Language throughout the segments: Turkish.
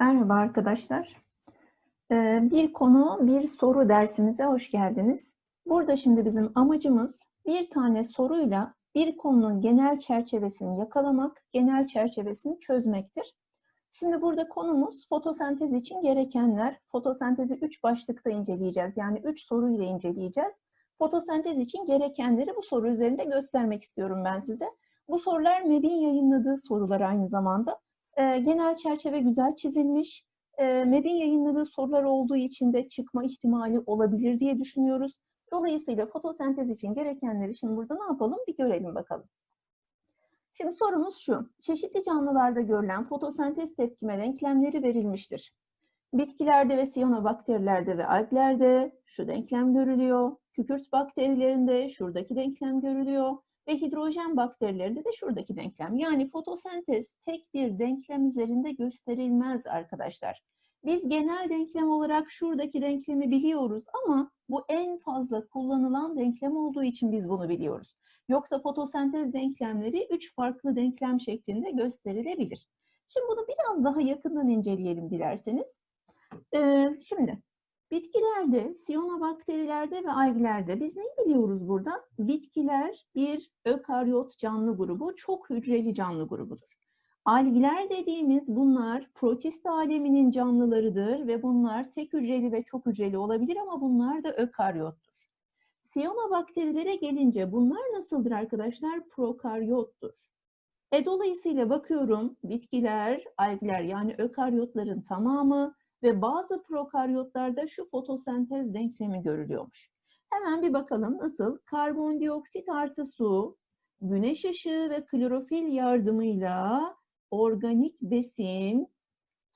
Merhaba arkadaşlar. Ee, Bir konu, bir soru dersimize hoş geldiniz. Burada şimdi bizim amacımız bir tane soruyla bir konunun genel çerçevesini yakalamak, genel çerçevesini çözmektir. Şimdi burada konumuz fotosentez için gerekenler. Fotosentezi üç başlıkta inceleyeceğiz. Yani üç soruyla inceleyeceğiz. Fotosentez için gerekenleri bu soru üzerinde göstermek istiyorum ben size. Bu sorular MEB'in yayınladığı sorular aynı zamanda. E, genel çerçeve güzel çizilmiş. E, MEB'in yayınladığı sorular olduğu için de çıkma ihtimali olabilir diye düşünüyoruz. Dolayısıyla fotosentez için gerekenleri şimdi burada ne yapalım bir görelim bakalım. Şimdi sorumuz şu. Çeşitli canlılarda görülen fotosentez tepkime denklemleri verilmiştir. Bitkilerde ve siyanobakterilerde ve alglerde şu denklem görülüyor. Kükürt bakterilerinde şuradaki denklem görülüyor ve hidrojen bakterilerinde de şuradaki denklem. Yani fotosentez tek bir denklem üzerinde gösterilmez arkadaşlar. Biz genel denklem olarak şuradaki denklemi biliyoruz ama bu en fazla kullanılan denklem olduğu için biz bunu biliyoruz. Yoksa fotosentez denklemleri üç farklı denklem şeklinde gösterilebilir. Şimdi bunu biraz daha yakından inceleyelim dilerseniz. Ee, şimdi Bitkilerde, siyonobakterilerde ve alglerde biz neyi biliyoruz burada? Bitkiler bir ökaryot canlı grubu, çok hücreli canlı grubudur. Algler dediğimiz bunlar protist aleminin canlılarıdır ve bunlar tek hücreli ve çok hücreli olabilir ama bunlar da ökaryottur. Siyonobakterilere gelince bunlar nasıldır arkadaşlar? Prokaryottur. E dolayısıyla bakıyorum bitkiler, algler yani ökaryotların tamamı ve bazı prokaryotlarda şu fotosentez denklemi görülüyormuş. Hemen bir bakalım nasıl? Karbondioksit artı su, güneş ışığı ve klorofil yardımıyla organik besin,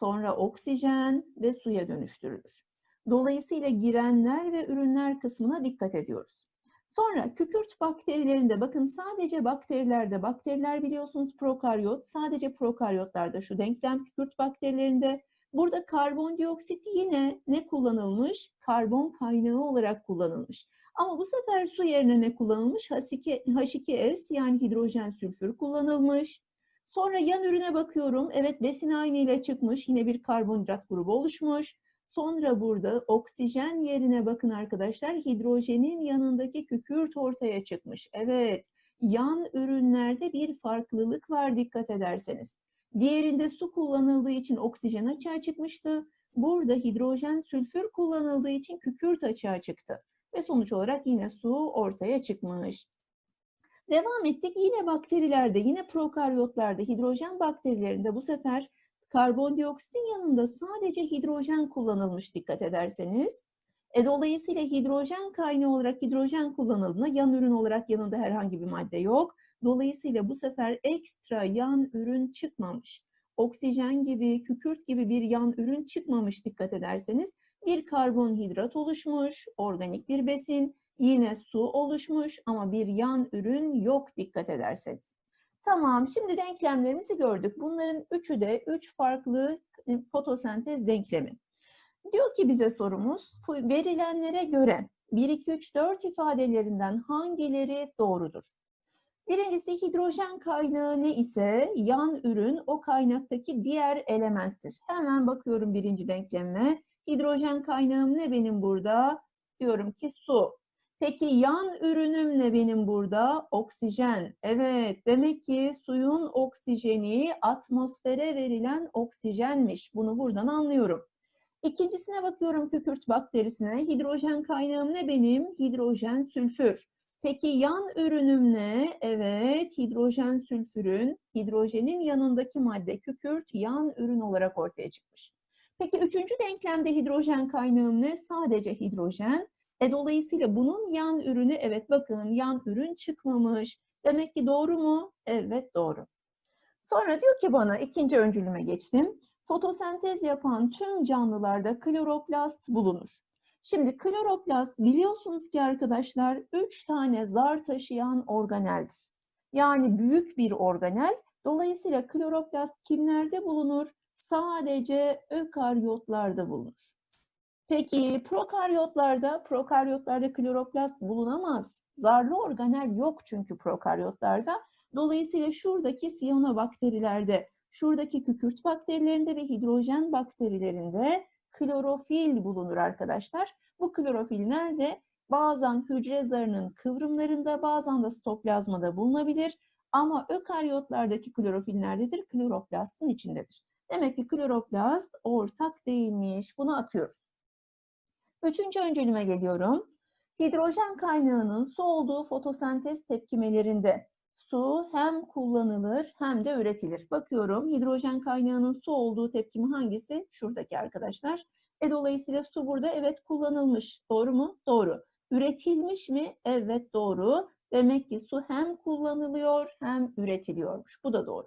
sonra oksijen ve suya dönüştürülür. Dolayısıyla girenler ve ürünler kısmına dikkat ediyoruz. Sonra kükürt bakterilerinde bakın sadece bakterilerde, bakteriler biliyorsunuz prokaryot, sadece prokaryotlarda şu denklem kükürt bakterilerinde Burada karbondioksit yine ne kullanılmış? Karbon kaynağı olarak kullanılmış. Ama bu sefer su yerine ne kullanılmış? H2S yani hidrojen sülfür kullanılmış. Sonra yan ürüne bakıyorum. Evet besin aynı ile çıkmış. Yine bir karbonhidrat grubu oluşmuş. Sonra burada oksijen yerine bakın arkadaşlar. Hidrojenin yanındaki kükürt ortaya çıkmış. Evet yan ürünlerde bir farklılık var dikkat ederseniz. Diğerinde su kullanıldığı için oksijen açığa çıkmıştı. Burada hidrojen sülfür kullanıldığı için kükürt açığa çıktı. Ve sonuç olarak yine su ortaya çıkmış. Devam ettik. Yine bakterilerde, yine prokaryotlarda, hidrojen bakterilerinde bu sefer karbondioksitin yanında sadece hidrojen kullanılmış dikkat ederseniz. E, dolayısıyla hidrojen kaynağı olarak hidrojen kullanıldığında yan ürün olarak yanında herhangi bir madde yok. Dolayısıyla bu sefer ekstra yan ürün çıkmamış. Oksijen gibi, kükürt gibi bir yan ürün çıkmamış dikkat ederseniz. Bir karbonhidrat oluşmuş, organik bir besin, yine su oluşmuş ama bir yan ürün yok dikkat ederseniz. Tamam, şimdi denklemlerimizi gördük. Bunların üçü de üç farklı e, fotosentez denklemi. Diyor ki bize sorumuz, verilenlere göre 1, 2, 3, 4 ifadelerinden hangileri doğrudur? Birincisi hidrojen kaynağı ne ise yan ürün o kaynaktaki diğer elementtir. Hemen bakıyorum birinci denkleme. Hidrojen kaynağım ne benim burada? Diyorum ki su. Peki yan ürünüm ne benim burada? Oksijen. Evet, demek ki suyun oksijeni atmosfere verilen oksijenmiş. Bunu buradan anlıyorum. İkincisine bakıyorum kükürt bakterisine. Hidrojen kaynağım ne benim? Hidrojen sülfür. Peki yan ürünüm ne? Evet, hidrojen sülfürün, hidrojenin yanındaki madde kükürt yan ürün olarak ortaya çıkmış. Peki üçüncü denklemde hidrojen kaynağım ne? Sadece hidrojen. E dolayısıyla bunun yan ürünü, evet bakın yan ürün çıkmamış. Demek ki doğru mu? Evet doğru. Sonra diyor ki bana, ikinci öncülüme geçtim. Fotosentez yapan tüm canlılarda kloroplast bulunur. Şimdi kloroplast biliyorsunuz ki arkadaşlar 3 tane zar taşıyan organeldir. Yani büyük bir organel. Dolayısıyla kloroplast kimlerde bulunur? Sadece ökaryotlarda bulunur. Peki prokaryotlarda, prokaryotlarda kloroplast bulunamaz. Zarlı organel yok çünkü prokaryotlarda. Dolayısıyla şuradaki siyanobakterilerde Şuradaki kükürt bakterilerinde ve hidrojen bakterilerinde klorofil bulunur arkadaşlar. Bu klorofil nerede? Bazen hücre zarının kıvrımlarında, bazen de sitoplazmada bulunabilir. Ama ökaryotlardaki klorofil nerededir? Kloroplastın içindedir. Demek ki kloroplast ortak değilmiş. Bunu atıyoruz. Üçüncü öncülüme geliyorum. Hidrojen kaynağının su olduğu fotosentez tepkimelerinde su hem kullanılır hem de üretilir. Bakıyorum hidrojen kaynağının su olduğu tepkimi hangisi? Şuradaki arkadaşlar. E dolayısıyla su burada evet kullanılmış. Doğru mu? Doğru. Üretilmiş mi? Evet doğru. Demek ki su hem kullanılıyor hem üretiliyormuş. Bu da doğru.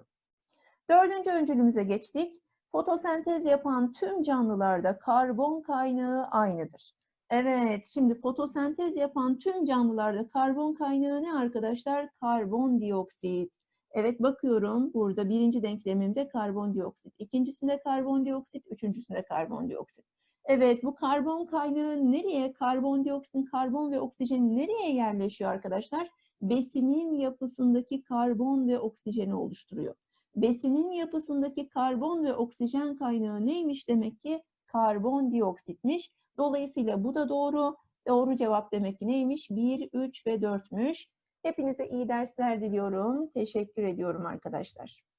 Dördüncü öncülümüze geçtik. Fotosentez yapan tüm canlılarda karbon kaynağı aynıdır. Evet, şimdi fotosentez yapan tüm canlılarda karbon kaynağı ne arkadaşlar? Karbondioksit. Evet bakıyorum burada birinci denklemimde karbondioksit, ikincisinde karbondioksit, üçüncüsünde karbondioksit. Evet bu karbon kaynağı nereye? Karbondioksitin karbon ve oksijen nereye yerleşiyor arkadaşlar? Besinin yapısındaki karbon ve oksijeni oluşturuyor. Besinin yapısındaki karbon ve oksijen kaynağı neymiş demek ki? Karbondioksitmiş. Dolayısıyla bu da doğru. Doğru cevap demek neymiş? 1, 3 ve 4'müş. Hepinize iyi dersler diliyorum. Teşekkür ediyorum arkadaşlar.